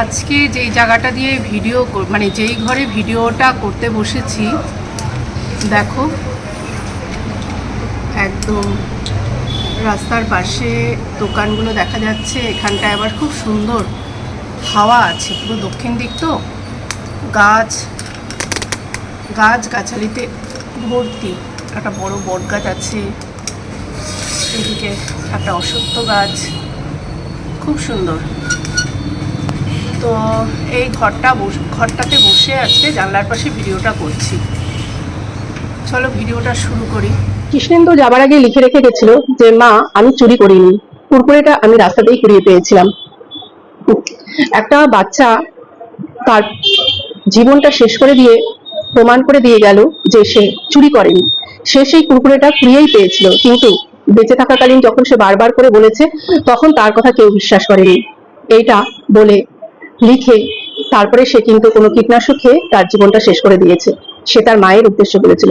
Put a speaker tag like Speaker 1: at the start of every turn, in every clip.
Speaker 1: আজকে যেই জায়গাটা দিয়ে ভিডিও মানে যেই ঘরে ভিডিওটা করতে বসেছি, দেখো, একদম রাস্তার পাশে দোকানগুলো দেখা যাচ্ছে, এখানটায় আবার খুব সুন্দর হাওয়া আছে, পুরো দক্ষিণ দিক তো। গাছ গাছ গাছালিতে ভর্তি, একটা বড় বট গাছ আছে, এদিকে একটা অসত্য গাছ, খুব সুন্দর। তো এই ঘরটা ঘরটাতে বসে আজকে জানলার পাশে ভিডিওটা করছি। চলো ভিডিওটা শুরু করি।
Speaker 2: কৃষ্ণেন্দু যাবার আগে লিখে রেখে গেছিল যে, মা, আমি চুরি করিনি। কুরকুরেটা আমি রাস্তাতেই কুড়িয়ে পেয়েছিলাম। একটা বাচ্চা তার জীবনটা শেষ করে দিয়ে, প্রমাণ করে দিয়ে গেল যে সে চুরি করেনি। সে সেই কুরকুরেটা কুড়িয়েই পেয়েছিল। কিন্তু বেঁচে থাকাকালীন যখন সে বারবার করে বলেছে, তখন তার কথা কেউ বিশ্বাস করেনি। এইটা বলে লিখে তারপরে সে কিন্তু কোনো কীটনাশক খেয়ে তার জীবনটা শেষ করে দিয়েছে। সে তার মায়ের উদ্দেশ্য বলেছিল।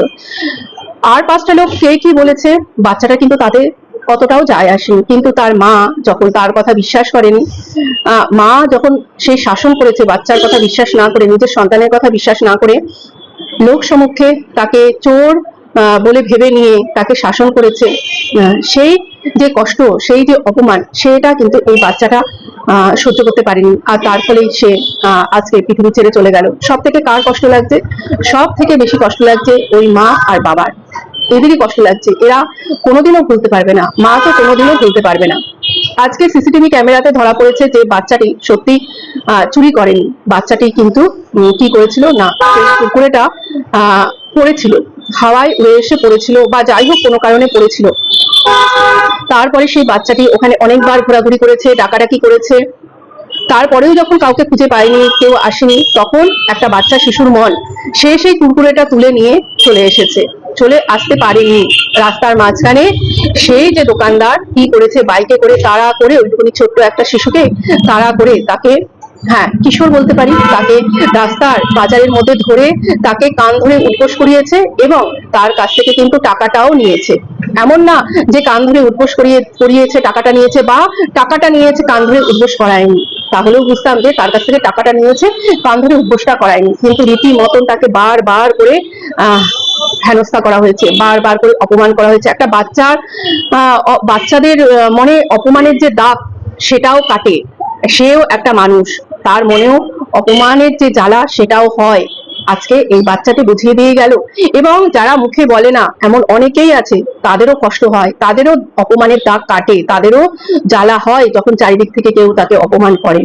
Speaker 2: আর পাঁচটা লোক কে কি বলেছে, বাচ্চাটা কিন্তু তাদের অতটাও যায় আসেনি। কিন্তু তার মা যখন তার কথা বিশ্বাস করেনি মা যখন সেই শাসন করেছে, বাচ্চার কথা বিশ্বাস না করে, নিজের সন্তানের কথা বিশ্বাস না করে, লোক সম্মুখে তাকে চোর বলে ভেবে নিয়ে তাকে শাসন করেছে সেই যে কষ্ট, সেই যে অপমান, সেটা কিন্তু এই বাচ্চাটা সহ্য করতে পারেনি। আর তার ফলেই সে আজকে পৃথিবী ছেড়ে চলে গেল। সব থেকে কার কষ্ট লাগছে? সব থেকে বেশি কষ্ট লাগছে ওই মা আর বাবার। এদেরই কষ্ট লাগছে। এরা কোনোদিনও ভুলতে পারবে না। মা তো কোনোদিনও ভুলতে পারবে না। আজকে সিসিটিভি ক্যামেরাতে ধরা পড়েছে যে বাচ্চাটি সত্যি চুরি করেনি। বাচ্চাটি কিন্তু কি করেছিল? না কুকুরেটা পড়েছিল। হাওয়ায় উড়ে এসে পড়েছিল বা যাই হোক কোনো কারণে পড়েছিল। তারপরে সেই বাচ্চাটি ওখানে অনেকবার ঘোরাঘুরি করেছে, ডাকাডাকি করেছে। তারপরেও যখন কাউকে খুঁজে পায়নি, কেউ আসেনি, তখন একটা বাচ্চা শিশুর মন, সে সেই কুরকুরেটা তুলে নিয়ে চলে এসেছে। চলে আসতে পারেনি। রাস্তার মাঝখানে সেই যে দোকানদার কি করেছে, বাইকে করে তাড়া করে ওইটুকুনি ছোট্ট একটা শিশুকে তাড়া করে তাকে হ্যাঁ কিশোর বলতে পারি, তাকে রাস্তার বাজারের মধ্যে ধরে তাকে কান ধরে উদ্বোস করিয়েছে এবং তার কাছ থেকে কিন্তু টাকাটাও নিয়েছে। এমন না যে কান ধরে উদ্বোস করিয়ে, করিয়েছে, টাকাটা নিয়েছে বা টাকাটা নিয়েছে, কান ধরে উদ্বোস করায়নি। তাহলেও বুঝতাম যে তার কাছ থেকে টাকাটা নিয়েছে, কান ধরে উদ্বোসটা করায়নি। কিন্তু রীতি মতন তাকে বার বার করে হেনস্থা করা হয়েছে বারবার করে অপমান করা হয়েছে। একটা বাচ্চার বাচ্চাদের মনে অপমানের যে দাগ, সেটাও কাটে। সেও একটা মানুষ। তার মনেও অপমানের যে জ্বালা সেটাও হয়। আজকে এই বাচ্চাটি বুঝিয়ে দিয়ে গেল। এবং যারা মুখে বলে না, এমন অনেকেই আছে, তাদেরও কষ্ট হয়, তাদেরও অপমানের দাগ কাটে, তাদেরও জ্বালা হয় যখন চারিদিক থেকে কেউ তাকে অপমান করে।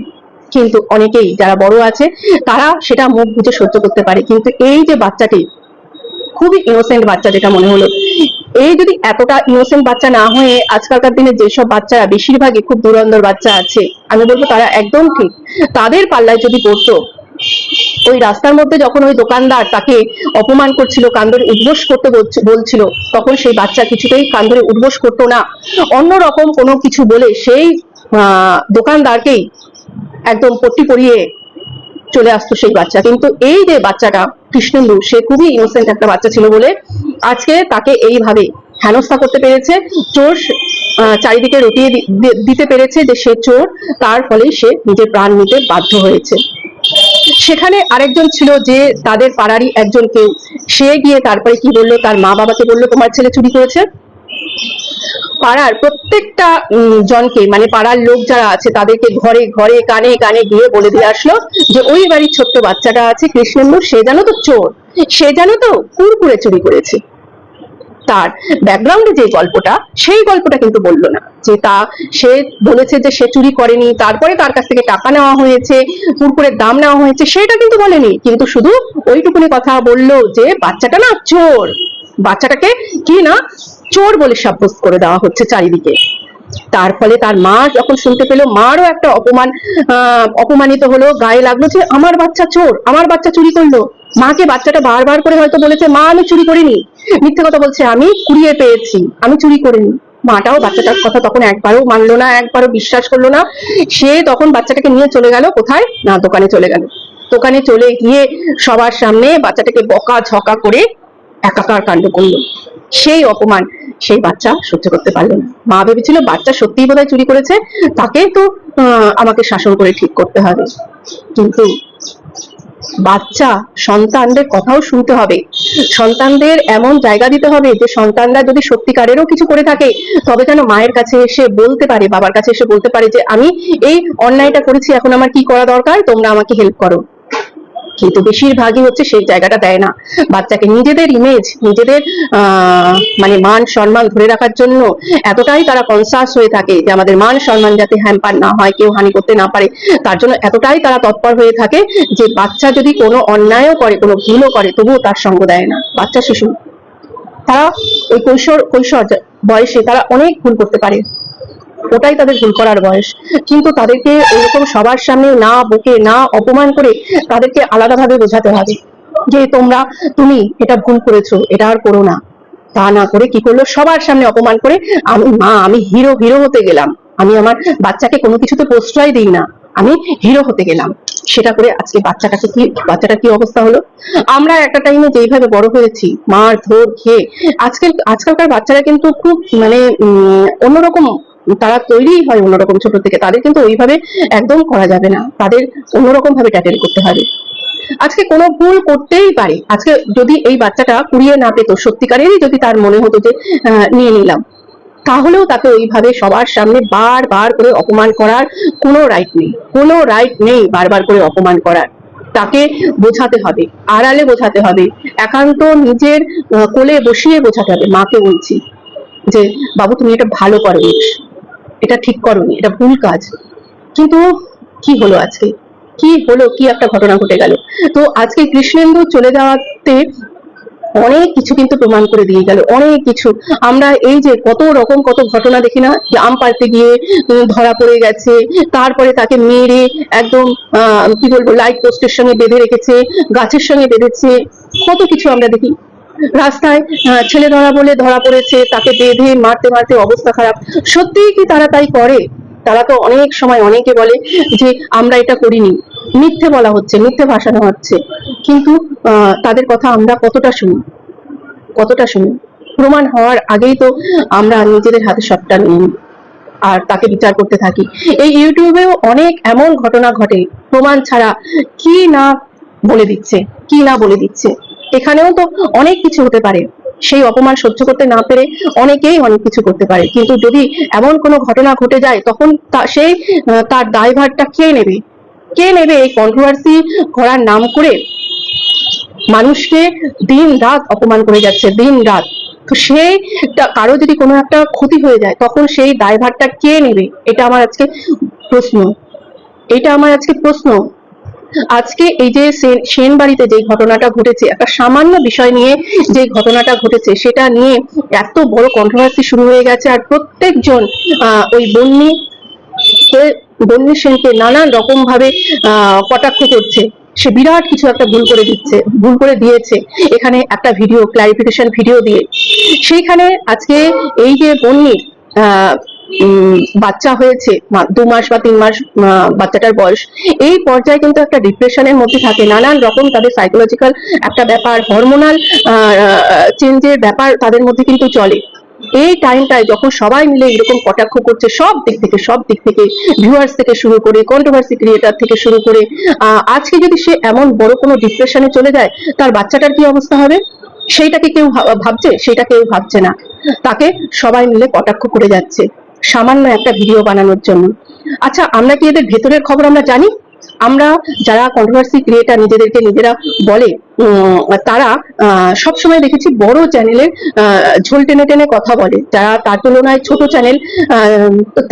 Speaker 2: কিন্তু অনেকেই যারা বড় আছে, তারা সেটা মুখ বুঝে সহ্য করতে পারে। কিন্তু এই যে বাচ্চাটি খুবই ইনোসেন্ট বাচ্চা যেটা মনে হলো। এই যদি এতটা ইনোসেন্ট বাচ্চা না হয়ে আজকালকার দিনে যেসব বাচ্চারা বেশিরভাগই খুব দুরন্দর বাচ্চা আছে, আমি বলব তারা একদম ঠিক। তাদের পাল্লায় যদি পড়তো, ওই রাস্তার মধ্যে যখন ওই দোকানদার তাকে অপমান করছিল, কান্দরে উদ্বোস করতে বলছিল, তখন সেই বাচ্চা কিছুতেই কান্দরে উদ্বোস করতো না। অন্যরকম কোনো কিছু বলে সেই দোকানদারকেই একদম পট্টি পরিয়ে চলে আসতো সেই বাচ্চা। কিন্তু এই যে বাচ্চাটা কৃষ্ণেন্দু সে খুবই ইনোসেন্ট একটা বাচ্চা ছিল বলে আজকে তাকে এইভাবে হেনস্থা করতে পেরেছে। চোর চারিদিকে রটিয়ে দিতে পেরেছে যে সে চোর, তার ফলেই সে নিজের প্রাণ নিতে বাধ্য হয়েছে। সেখানে আরেকজন ছিল যে তাদের পাড়ারই একজন কেউ। সে গিয়ে তারপরে কি বলল? তার মা বাবাকে বলল, তোমার ছেলে চুরি করেছে? পাড়ার প্রত্যেকটা জনকে মানে পাড়ার লোক যারা আছে, তাদেরকে ঘরে ঘরে, কানে কানে গিয়ে বলে দিয়ে আসলো যে, ওই বাড়ির ছোট্ট বাচ্চাটা আছে, কৃষ্ণেন্দু, সে জানো তো চোর, সে জানো তো কুরকুরে চুরি করেছে। তার ব্যাকগ্রাউন্ডে যে গল্পটা, সেই গল্পটা কিন্তু বলল না, যে তা, সে বলেছে যে সে চুরি করেনি, তারপরে তার কাছ থেকে টাকা নেওয়া হয়েছে, কুরকুরের দাম নেওয়া হয়েছে, সেটা কিন্তু বলেনি, কিন্তু শুধু ওইটুকুনি কথা বলল যে, বাচ্চাটা না চোর, বাচ্চাটাকে কি না চোর বলে সাব্যস্ত করে দেওয়া হচ্ছে চারিদিকে। তার ফলে তার মা যখন শুনতে পেল, মারও একটা অপমান অপমানিত হলো, গায়ে লাগল যে, আমার বাচ্চা চোর, আমার বাচ্চা চুরি করল। মাকে বাচ্চাটা বারবার করে হয়তো বলেছে, মা, আমি চুরি করিনি। মিথ্যে কথা বলছে, আমি কুড়িয়ে পেয়েছি, আমি চুরি করিনি। মাটাও বাচ্চাটার কথা তখন একবারও মানলো না, একবারও বিশ্বাস করল না। সে তখন বাচ্চাটাকে নিয়ে চলে গেল, কোথায়? না, দোকানে চলে গেল। দোকানে চলে গিয়ে সবার সামনে বাচ্চাটাকে বকা ঝকা করে একাকার কাণ্ড করল। সেই অপমান সেই বাচ্চা সহ্য করতে পারল না। মা ভেবেছিল বাচ্চা সত্যিই বোধহয় চুরি করেছে, তাকে তো আমাকে শাসন করে ঠিক করতে হবে। কিন্তু বাচ্চা সন্তানদের কথাও শুনতে হবে। সন্তানদের এমন জায়গা দিতে হবে যে সন্তানরা যদি সত্যিকারেরও কিছু করে থাকে, তবে যেন মায়ের কাছে এসে বলতে পারে, বাবার কাছে এসে বলতে পারে যে, আমি এই অন্যায়টা করেছি, এখন আমার কি করা দরকার? তোমরা আমাকে হেল্প করো। কিন্তু বেশিরভাগই হচ্ছে সেই জায়গাটা দেয় না। বাচ্চাকে নিজেদের ইমেজ নিজেদের মানে মান সম্মান ধরে রাখার জন্য এতটাই তারা কনসাস হয়ে থাকে যে আমাদের মান সম্মান যাতে হ্যাম্পার না হয়, কেউ হানি করতে না পারে, তার জন্য এতটাই তারা তৎপর হয়ে থাকে যে বাচ্চা যদি কোনো অন্যায়ও করে, কোনো ভুলও করে, তবুও তার সঙ্গ দেয় না। বাচ্চা শিশু, তারা ওই কৈশোর কৈশোর বয়সে তারা অনেক ভুল করতে পারে। ওটাই তাদের ভুল করার বয়স। কিন্তু তাদেরকে এরকম সবার সামনে না বকে, না অপমান করে তাদেরকে আলাদাভাবে বোঝাতে হবে যে তোমরা, তুমি এটা ভুল করেছ, এটা আর করো না। তা না করে কি করল? সবার সামনে অপমান করে, আমি মা, আমি হিরো হিরো হতে গেলাম। আমি আমার বাচ্চাকে কোনো কিছুতে প্রশ্রয় দিই না। আমি হিরো হতে গেলাম। সেটা করে আজকে বাচ্চাটাকে কি বাচ্চাটা কি অবস্থা হলো? আমরা একটা টাইমে যেইভাবে বড় হয়েছি, মার ধর খেয়ে, আজকাল, আজকালকার বাচ্চারা কিন্তু খুব মানে অন্যরকম তারা তৈরি হয় অন্যরকম ছোট থেকে। তাদের কিন্তু ওইভাবে একদম করা যাবে না। তাদের অন্যরকম ভাবে ট্যাটেল করতে হবে। আজকে কোনো ভুল করতেই পারে। আজকে যদি এই বাচ্চাটা কুড়িয়ে না পেতো, সত্যিকারেরই যদি তার মনে হতো যে নিয়ে নিলাম, তাহলেও তাকে ওইভাবে সবার সামনে বারবার করে অপমান করার কোনো রাইট নেই। কোনো রাইট নেই বারবার করে অপমান করার। তাকে বোঝাতে হবে, আড়ালে বোঝাতে হবে, একান্ত নিজের কোলে বসিয়ে বোঝাতে হবে। মাকে বলছি যে, বাবু, তুমি এটা ভালো করনি এটা ঠিক করনি, এটা ভুল কাজ। কিন্তু কি হলো আজকে? কি হলো, কি একটা ঘটনা ঘটে গেল? তো আজকে কৃষ্ণেন্দু চলে যাওয়াতে অনেক কিছু কিন্তু প্রমাণ করে দিয়ে গেল, অনেক কিছু। আমরা এই যে কত রকম কত ঘটনা দেখি না আম পাড়তে গিয়ে ধরা পড়ে গেছে, তারপরে তাকে মেরে একদম কি বলব লাইট পোস্টের সঙ্গে বেঁধে রেখেছে, গাছের সঙ্গে বেঁধেছে, কত কিছু আমরা দেখি। রাস্তায় ছেলে ধরা বলে ধরা পড়েছে, তাকে বেঁধে মারতে মারতে অবস্থা খারাপ। সত্যিই কি তারা তাই করে? তারা তো অনেক সময় অনেকে বলে যে, আমরা এটা করিনি। মিথ্যে বলা হচ্ছে, মিথ্যে ভাসানো হচ্ছে। কিন্তু তাদের কথা আমরা কতটা শুনি? কতটা শুনি? প্রমাণ হওয়ার আগেই তো আমরা নিজেদের হাতে সবটা নিই আর তাকে বিচার করতে থাকি। এই ইউটিউবেও অনেক এমন ঘটনা ঘটে, প্রমাণ ছাড়া কি না বলে দিচ্ছে, কি না বলে দিচ্ছে। এখানেও তো অনেক কিছু হতে পারে। সেই অপমান সহ্য করতে না পেরে অনেকেই অনেক কিছু করতে পারে। কিন্তু যদি এমন কোনো ঘটনা ঘটে যায় তখন আহ, তার দায়ভারটা কে নেবে? কে নেবে এই কন্ট্রোভার্সি করার নাম করে? মানুষকে দিন রাত অপমান করে যাচ্ছে দিন রাত। তো টা- কারও যদি কোনো একটা ক্ষতি হয়ে যায় তখন সেই দায়ভারটা কে নেবে? এটা আমার আজকে প্রশ্ন। এটা আমার আজকে প্রশ্ন। আজকে এই যে সেন বাড়িতে যে ঘটনাটা ঘটেছে একটা সামান্য বিষয় নিয়ে যে ঘটনাটা ঘটেছে সেটা নিয়ে এত বড় কন্ট্রোভার্সি শুরু হয়ে গেছে আর প্রত্যেকজন ওই বন্যি বন্যী সেনকে নানান রকম ভাবে কটাক্ষ করছে। সে বিরাট কিছু একটা ভুল করে দিচ্ছে ভুল করে দিয়েছে। এখানে একটা ভিডিও ক্লারিফিকেশন ভিডিও দিয়ে। সেইখানে আজকে এই যে উম, বাচ্চা হয়েছে দু মাস বা তিন মাস বাচ্চাটার বয়স, এই পর্যায়ে কিন্তু একটা ডিপ্রেশনের মধ্যে থাকে। নানান রকম তাদের সাইকোলজিক্যাল একটা ব্যাপার হরমোনাল চেঞ্জের ব্যাপার তাদের মধ্যে কিন্তু চলে। এই টাইমটায় যখন সবাই মিলে এরকম কটাক্ষ করছে, সব দিক থেকে, সব দিক থেকে ভিউয়ার্স থেকে শুরু করে কন্ট্রোভার্সি ক্রিয়েটার থেকে শুরু করে আজকে যদি সে এমন বড় কোনো ডিপ্রেশনে চলে যায়, তার বাচ্চাটার কি অবস্থা হবে? সেইটাকে কেউ ভাব- ভাবছে? সেটা কেউ ভাবছে না। তাকে সবাই মিলে কটাক্ষ করে যাচ্ছে। সামান্য একটা ভিডিও বানানোর জন্য। আচ্ছা আমরা কি এদের ভেতরের খবর আমরা জানি? আমরা যারা কন্ট্রোভার্সি ক্রিয়েটার নিজেদেরকে নিজেরা বলে তারা সব সময় দেখেছি বড় চ্যানেলের ঝোল টেনে টেনে কথা বলে। যারা তার তুলনায় ছোট চ্যানেল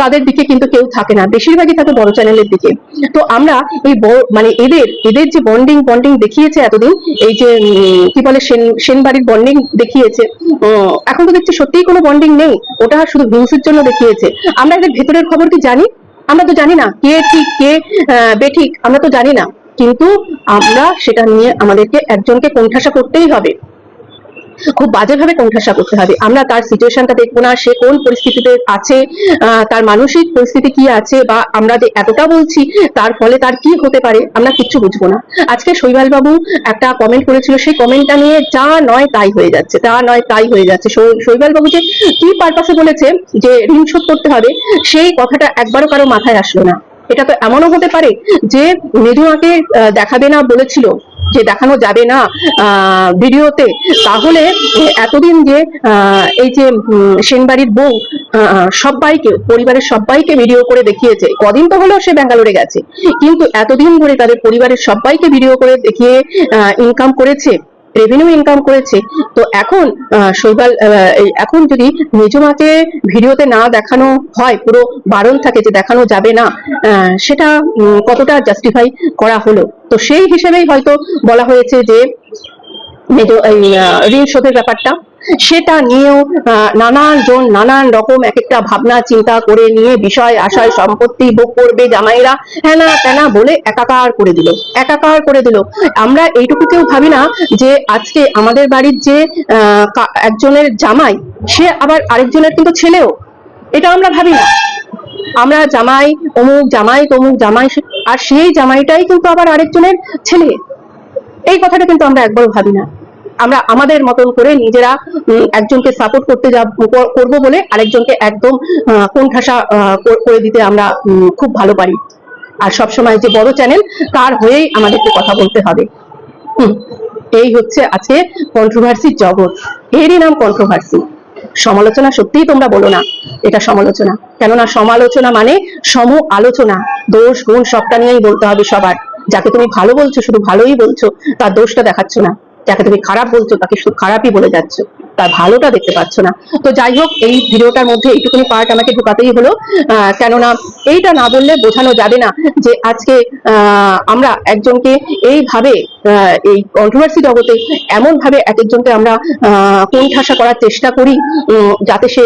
Speaker 2: তাদের দিকে কিন্তু কেউ থাকে না। বেশিরভাগই থাকে বড় চ্যানেলের দিকে। তো আমরা এই মানে এদের এদের যে বন্ডিং বন্ডিং দেখিয়েছে এতদিন, এই যে কি বলে, সেন, সেনবাড়ির বন্ডিং দেখিয়েছে এখন তো দেখছি সত্যিই কোনো বন্ডিং নেই। ওটা শুধু ভিউসের জন্য দেখিয়েছে। আমরা এদের ভেতরের খবর কি জানি? আমরা তো জানি না কে ঠিক, কে বেঠিক, আমরা তো জানি না। কিন্তু আমরা সেটা নিয়ে আমাদেরকে একজনকে কোণঠাসা করতেই হবে। খুব বাজেভাবে কোণঠাসা করতে হবে। আমরা তার সিচুয়েশনটা দেখব না সে কোন পরিস্থিতিতে আছে তার মানসিক পরিস্থিতি কি আছে বা আমরা যে এতটা বলছি তার ফলে তার কি হতে পারে আমরা কিচ্ছু বুঝব না। আজকে শৈবাল বাবু একটা কমেন্ট করেছিল সেই কমেন্টটা নিয়ে যা নয় তাই হয়ে যাচ্ছে তা নয় তাই হয়ে যাচ্ছে। শৈবাল বাবু যে কি পারপাসে বলেছে যে ঋণ শোধ করতে হবে সেই কথাটা একবারও কারও মাথায় আসলো না। এটা তো এমনও হতে পারে যে মেজুমাকে আহ, দেখাবে না বলেছিল যে দেখানো যাবে না ভিডিওতে, তাহলে এতদিন যে এই যে সেনবাড়ির বউ সবাইকে পরিবারের সবাইকে ভিডিও করে দেখিয়েছে, কদিন তো হলো সে ব্যাঙ্গালোরে গেছে, কিন্তু এতদিন ধরে তাদের পরিবারের সবাইকে ভিডিও করে দেখিয়ে ইনকাম করেছে। রেভিনিউ ইনকাম করেছে। তো এখন শৈবাল এখন যদি নিজমাকে ভিডিওতে না দেখানো হয়, পুরো বারণ থাকে যে দেখানো যাবে না সেটা কতটা জাস্টিফাই করা হলো? তো সেই হিসেবেই হয়তো বলা হয়েছে যে ঋণ শোধের ব্যাপারটা। সেটা নিয়েও নানান জন নানান রকম এক একটা ভাবনা, চিন্তা করে নিয়ে বিষয়, আশয়, সম্পত্তি ভোগ করবে জামাইরা। হ্যানা ত্যানা বলে একাকার করে দিল। একাকার করে দিল। আমরা এইটুকুতেও ভাবি না যে আজকে আমাদের বাড়ির যে একজনের জামাই, সে আবার আরেকজনের কিন্তু ছেলেও। এটা আমরা ভাবি না। আমরা জামাই, অমুক জামাই, তমুক জামাই আর সেই জামাইটাই কিন্তু আবার আরেকজনের ছেলে। এই কথাটা কিন্তু আমরা একবারও ভাবি না। আমরা আমাদের মতন করে নিজেরা একজনকে সাপোর্ট করতে কর- করব বলে আরেকজনকে একদম আহ, কোণঠাসা করে দিতে আমরা খুব ভালো পারি। আর সবসময় যে বড় চ্যানেল তার হয়েই আমাদেরকে কথা বলতে হবে। এই হচ্ছে আজকে কন্ট্রোভার্সির জগৎ। এরই নাম কন্ট্রোভার্সি সমালোচনা সত্যিই তোমরা বলো না এটা সমালোচনা। কেননা সমালোচনা মানে সম আলোচনা। দোষ গুণ সবটা নিয়েই বলতে হবে সবার। যাকে তুমি ভালো বলছো শুধু ভালোই বলছো তার দোষটা দেখাচ্ছ না। যাকে তুমি খারাপ বলছো, তাকে শুধু খারাপই বলে যাচ্ছ, তার ভালোটা দেখতে পাচ্ছ না। তো যাই হোক, এই ভিডিওটার মধ্যে এইটুকুনি পার্ট আমাকে ঢুকাতেই হলো। কেননা এইটা না বললে বোঝানো যাবে না যে আজকে আমরা একজনকে এইভাবে এই কন্ট্রোভার্সি জগতে এমন ভাবে এক একজনকে আমরা কোণঠাসা করার চেষ্টা করি যাতে সে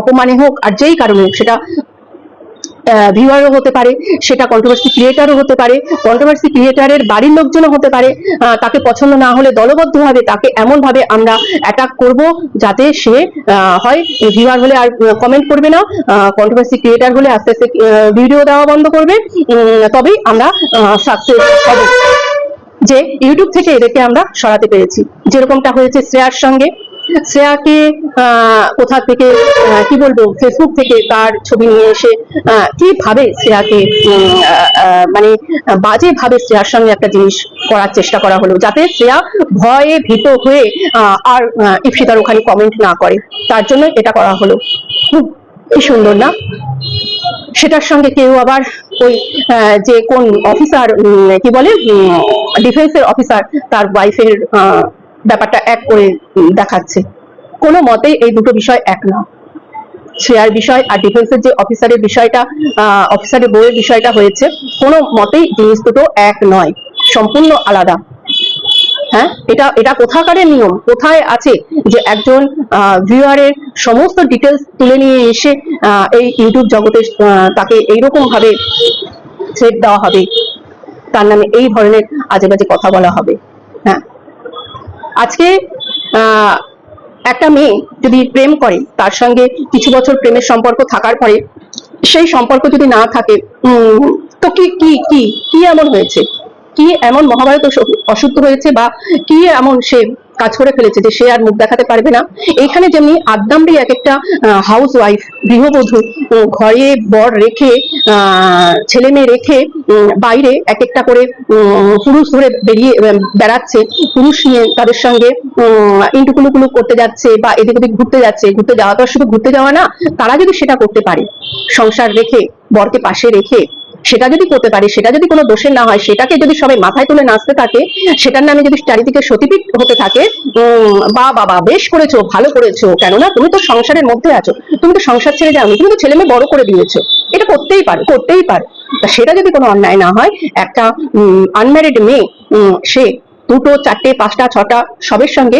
Speaker 2: অপমানে হোক আর যেই কারণে সেটা ভিউয়ারও হতে পারে, সেটা কন্ট্রোভার্সি ক্রিয়েটারও হতে পারে কন্ট্রোভার্সি ক্রিয়েটারের বাড়ির লোকজনও হতে পারে তাকে পছন্দ না হলে দলবদ্ধভাবে তাকে এমনভাবে আমরা অ্যাটাক করব যাতে সে হয়। ভিউয়ার হলে আর কমেন্ট করবে না কন্ট্রোভার্সি ক্রিয়েটার হলে আস্তে আস্তে ভিডিও দেওয়া বন্ধ করবে। তবেই আমরা সাকসেস হব। যে ইউটিউব থেকে এদেরকে আমরা সরাতে পেরেছি। যেরকমটা হয়েছে শ্রেয়ার সঙ্গে। শ্রেয়াকে কোথা থেকে কি বলব ফেসবুক থেকে তার ছবি নিয়ে এসে কীভাবে শ্রেয়াকে মানে বাজে ভাবে শ্রেয়ার সঙ্গে একটা জিনিস করার চেষ্টা করা হলো যাতে শ্রেয়া ভয়ে ভীত হয়ে আর আহ, ইপসিতার ওখানে কমেন্ট না করে। তার জন্য এটা করা হলো। খুব সুন্দর না? সেটার সঙ্গে কেউ আবার ওই যে কোন অফিসার কি বলে ডিফেন্সের অফিসার তার ওয়াইফের ব্যাপারটা এক করে দেখাচ্ছে। কোনো মতেই এই দুটো বিষয় এক না। শেয়ার বিষয় আর ডিফেন্সের যে অফিসারের বিষয়টা অফিসারের বইয়ের বিষয়টা হয়েছে, কোনো মতেই জিনিস দুটো এক নয়। সম্পূর্ণ আলাদা। হ্যাঁ? এটা এটা কোথাকারের নিয়ম? কোথায় আছে যে একজন ভিউয়ারের সমস্ত ডিটেলস তুলে নিয়ে এসে এই ইউটিউব জগতে তাকে এইরকম ভাবে থ্রেট দেওয়া হবে। তার নামে এই ধরনের আজে বাজে কথা বলা হবে। হ্যাঁ? আজকে একটা মেয়ে যদি প্রেম করে, তার সঙ্গে কিছু বছর প্রেমের সম্পর্ক থাকার পরে সেই সম্পর্ক যদি না থাকে তো কি কি কি কি এমন হয়েছে? কি এমন মহাভারত অশুদ্ধ হয়েছে বা কি এমন সে কাজ করে ফেলেছে যে সে আর মুখ দেখাতে পারবে না। এখানে যেমনি আদ্দামরি এক একটা হাউস ওয়াইফ গৃহবধূ ঘরে বর রেখে ছেলে মেয়ে রেখে বাইরে এক একটা করে পুরুষ ধরে বেরিয়ে বেড়াচ্ছে। পুরুষ নিয়ে তাদের সঙ্গে ইন্টুকুলুকুলু করতে যাচ্ছে বা এদিক ওদিক ঘুরতে যাচ্ছে। ঘুরতে যাওয়া তো শুধু ঘুরতে যাওয়া না, তারা যদি সেটা করতে পারে, সংসার রেখে, বরকে পাশে রেখে সেটা যদি করতে পারে, সেটা যদি কোনো দোষের না হয়, সেটাকে যদি সবাই মাথায় তুলে নাচতে থাকে, সেটার নামে যদি চারিদিকে সতীপীঠ হতে থাকে বা বাবা, বেশ করেছ, ভালো করেছ, কেননা তুমি তো সংসারের মধ্যে আছো, তুমি তো সংসার ছেড়ে যাওনি, তুমি তো ছেলে মেয়ে বড় করে দিয়েছ। এটা করতেই পারো করতেই পারো। তা সেটা যদি কোনো অন্যায় না হয়, একটা আনম্যারিড মেয়ে সে দুটো, চারটে, পাঁচটা, ছটা, সবের সঙ্গে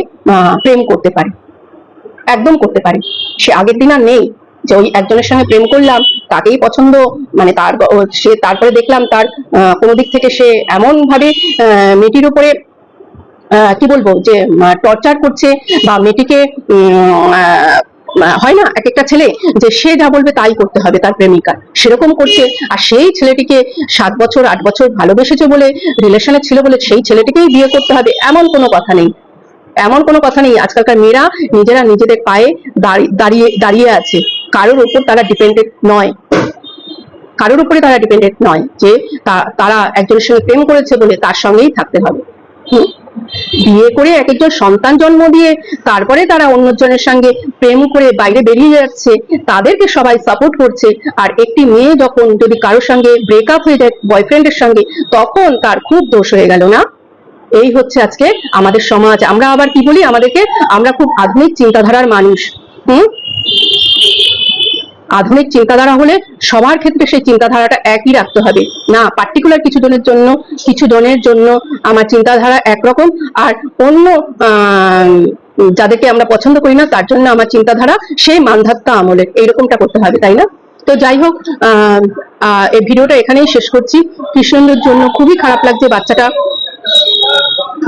Speaker 2: প্রেম করতে পারে। একদম করতে পারে। সে আগের দিন আর নেই যে ওই একজনের সঙ্গে প্রেম করলাম তাকেই পছন্দ মানে তার সে তারপরে দেখলাম তার কোনো দিক থেকে সে এমন ভাবে মেয়েটির উপরে কি বলব যে টর্চার করছে বা মেয়েটিকে হয় না এক একটা ছেলে, যে সে যা বলবে তাই করতে হবে তার প্রেমিকা। সেরকম করছে। আর সেই ছেলেটিকে সাত বছর, আট বছর ভালোবেসেছে বলে রিলেশনে ছিল বলে সেই ছেলেটিকেই বিয়ে করতে হবে, এমন কোনো কথা নেই। এমন কোনো কথা নেই। আজকালকার মেয়েরা নিজেরা নিজেদের পায়ে দাঁড়ি- দাঁড়িয়ে দাঁড়িয়ে আছে। কারোর উপর তারা ডিপেন্ডেন্ট নয়। কারোর উপরে তারা ডিপেন্ডেন্ট নয় যে তারা একজনের সঙ্গে প্রেম করেছে বলে তার সঙ্গেই থাকতে হবে। বিয়ে করে এক একজন সন্তান জন্ম দিয়ে তারপরে তারা অন্যজনের সঙ্গে প্রেম করে বাইরে বেরিয়ে যাচ্ছে, তাদেরকে সবাই সাপোর্ট করছে। আর একটি মেয়ে যখন যদি কারোর সঙ্গে ব্রেকআপ হয়ে যায় বয়ফ্রেন্ডের সঙ্গে, তখন তার খুব দোষ হয়ে গেল না? এই হচ্ছে আজকে আমাদের সমাজ। আমরা আবার কি বলি? আমাদেরকে, আমরা খুব আধুনিক চিন্তাধারার মানুষ। হুম? আধুনিক চিন্তাধারা হলে সবার ক্ষেত্রে সেই চিন্তাধারাটা একই রাখতে হবে। না পার্টিকুলার কিছু জনের জন্য, কিছু জনের জন্য আমার চিন্তাধারা একরকম আর অন্য যাদেরকে আমরা পছন্দ করি না, তার জন্য আমার চিন্তাধারা সেই মানধাত্তা আমলের এইরকমটা করতে হবে, তাই না? তো যাই হোক এই ভিডিওটা এখানেই শেষ করছি। কৃষ্ণেন্দুর জন্য খুবই খারাপ লাগছে বাচ্চাটা।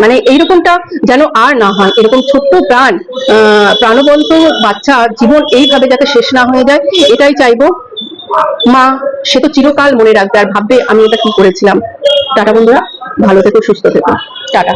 Speaker 2: মানে এইরকমটা যেন আর না হয়, এরকম ছোট্ট প্রাণ প্রাণবন্ত বাচ্চা জীবন এইভাবে যাতে শেষ না হয়ে যায়, এটাই চাইব। মা, সে তো চিরকাল মনে রাখবে আর ভাববে আমি এটা কি করেছিলাম। টাটা বন্ধুরা, ভালো থেকো, সুস্থ থেকো। টাটা।